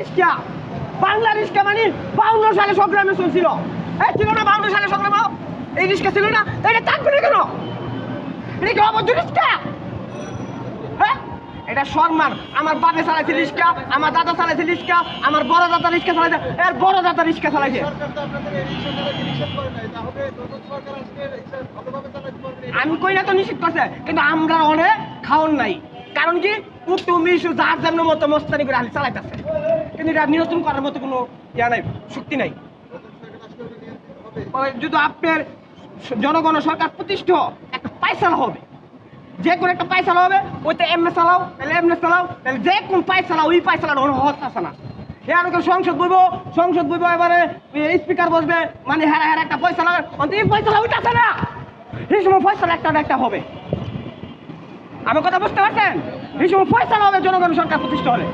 রিস্কা বাংলা মানে বাউন্ন সালে সংগ্রামে চলছিল। ছিল না বাউন্ন সালে সংগ্রাম? এই রিস্কা ছিল না? এটা থাকবে কেন? এটা হ্যাঁ? আমার বাপে চালাইছে আমার দাদা চালাইছে আমার বড় দাদা রিস্কা চালাইছে, এর বড় দাদা চালাইছে। রিক্সা নিষেধ রিক্সা না। আমি কই না তো নিশ্চিত করছে, কিন্তু আমরা অনেক খাওয়ান নাই। কারণ কি? তুমি যার জন্য মতো মস্তানি করে আলি চালাইতেছে। কিন্তু এটা নিয়ন্ত্রণ করার মতো কোনো ইয়া নাই, শক্তি নাই। যদি আপনার জনগণ সরকার প্রতিষ্ঠিত একটা পায়সালা হবে, যে কোনো একটা পায়সালা হবে, ওইটা এমএ চালাও, তাহলে এমএ চালাও, তাহলে যে কোন পায়সালা ওই পায়সালার কোনো আছে না। এর ওকে সংসদ বইব সংসদ বইব এবারে স্পিকার বসবে মানে হেরা হেরা একটা পয়সা লাগে অন্ত এই পয়সা ওইটাছে না। এই সময় পয়সা একটা না একটা হবে। আমার কথা বুঝতে পারছেন? এই সময় পয়সা হবে জনগণ সরকার প্রতিষ্ঠা হলে।